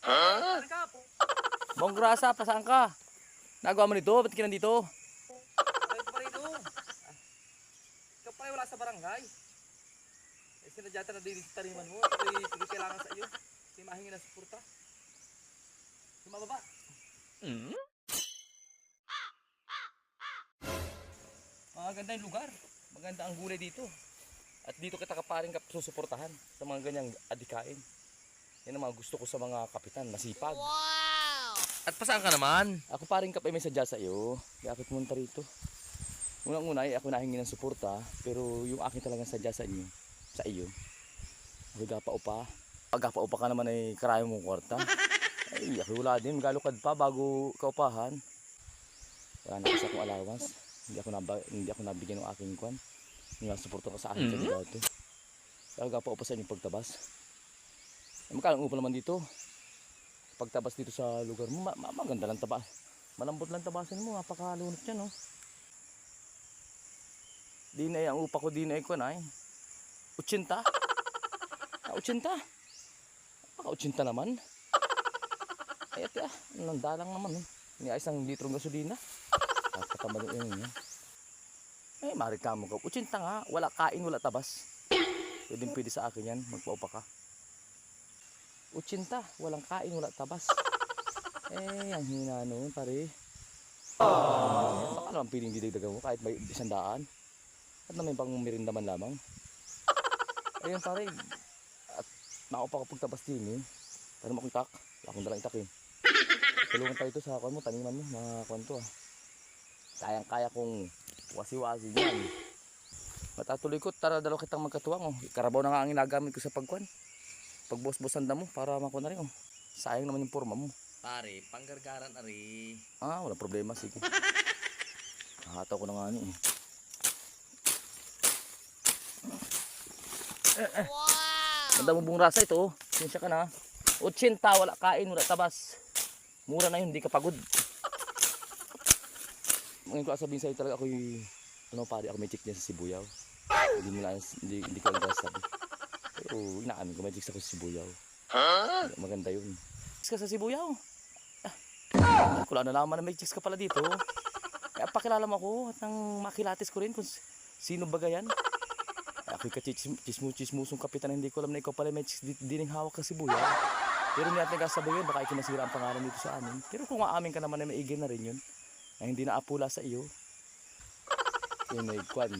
Po? Bong grasa, pasaan ka? Nagawa mo nito? Ba't ka nandito? Ay, pa rin oh. Ikaw pala wala sa barangay. Eh, sinadyata na din sa taniman mo. Ako'y sige kailangan sa iyo. Hindi mahingi ng suporta. Sumababa. Maganda yung lugar. Maganda ang gulay dito. At dito kita kaparing kap susuportahan sa mga ganyang adikain. Yan ang mga gusto ko sa mga kapitan, masipag. At pasaan ka naman? Ako paring kap ay may sadya sa iyo. Kaya ako pumunta rito. Unang-una ay ako nahingi ng suporta, pero yung akin talagang sadya sa inyo, sa iyo. Ako gapa upa. Pag gapa upa ka naman ay karayo mong kwarta. Ay, ako wala din. Galukad pa bago kaupahan. Wala na kasi akong allowance. Hindi ako, naba, hindi ako nabigyan ng aking kwan. Yung suporta ko sa akin sa mm to. Kaya gapa upa sa inyong pagtabas. Eh, magkano ang upa naman dito? Pagtabas dito sa lugar mo, ma- ma- maganda lang tabas. Malambot lang tabasin mo, napakalunot yan, oh. Di na eh, ang upa ko di na eh, kwan ay. Utsinta. Ah, utsinta. Napaka utsinta naman. Ay, ate ah, nanda lang naman, eh. Ni isang litrong gasolina. Kapatama din yun, yun. Eh, marikamo ka. Utsinta nga, wala kain, wala tabas. Pwede pwede sa akin yan, magpaupa ka. Utsinta, walang kain, wala tabas. Eh, ang hina noon, pare. Ah, baka naman piling didagdagan mo kahit may isang daan. At na may pang merindaman lamang. Ayun, pare. At nakaupa ka pagtabas din eh. Pero mo akong tak. Wala akong dalang itak eh. Tulungan tayo ito sa kwan mo, taniman mo, mga kwan to ah. Kayang-kaya kong wasi-wasi dyan. Matatuloy ko, tara dalaw kitang magkatuwang oh. Karabaw na nga ang ginagamit ko sa pagkwan. Pagbos-bosan mo para makuha na rin oh. Sayang naman yung forma mo. Pare, panggargaran ari. Ah, wala problema, sige. Nakataw ko na nga ano eh. Wow! Ganda mo buong rasa ito. oh. Sinsya ka na. 80, wala kain, wala tabas. Mura na yun, hindi ka pagod. Ngayon ko sabihin sa'yo talaga ako yung ano pare, ako may chick niya sa Sibuyaw. Hindi mo lang, hindi, hindi ko lang sabi. Pero inaamin ko, may chicks ako sa Sibuyaw. Maganda yun. Chicks ka sa Sibuyaw. Ah, ko lang nalaman na may chicks ka pala dito. Kaya pakilala mo ako at nang makilatis ko rin kung sino ba yan. Ako'y kachismo-chismusong kapitan hindi ko alam na ikaw pala may chicks di, di ning hawak ka Sibuyaw. Pero hindi natin kasabay yun, baka ikinasira ang pangalan dito sa amin. Pero kung aamin ka naman na maigil na rin yun, na hindi na apula sa iyo, yun ay kwan,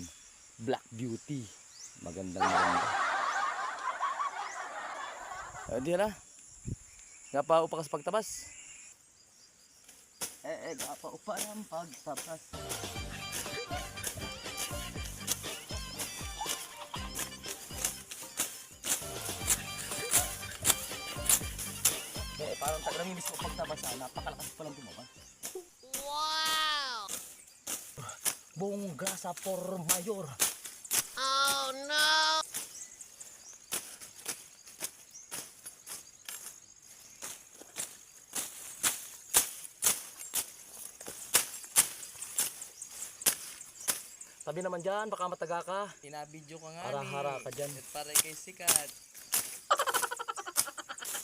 Black Beauty. Magandang maganda. Eh, di na. Nga pa upa sa pagtabas. Eh, eh, nga pa upa ng pagtabas. Eh, parang tagraminis ko pagtabas ah. Napakalakas pa lang tumaba. Wow! Bongga sa por mayor. Oh no! Sabi naman dyan, baka mataga ka. Inabidyo ka nga Hara-hara ka dyan. At pare kay sikat.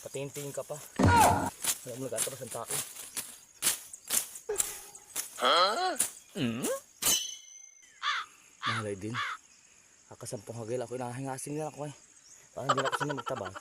Patingin-tingin ka pa. Alam mo, nagtatabas ang tao. Mahalay din. Kakasampung hagil ako, inahingasin nila ako eh. Parang hindi na ako sila magtabas.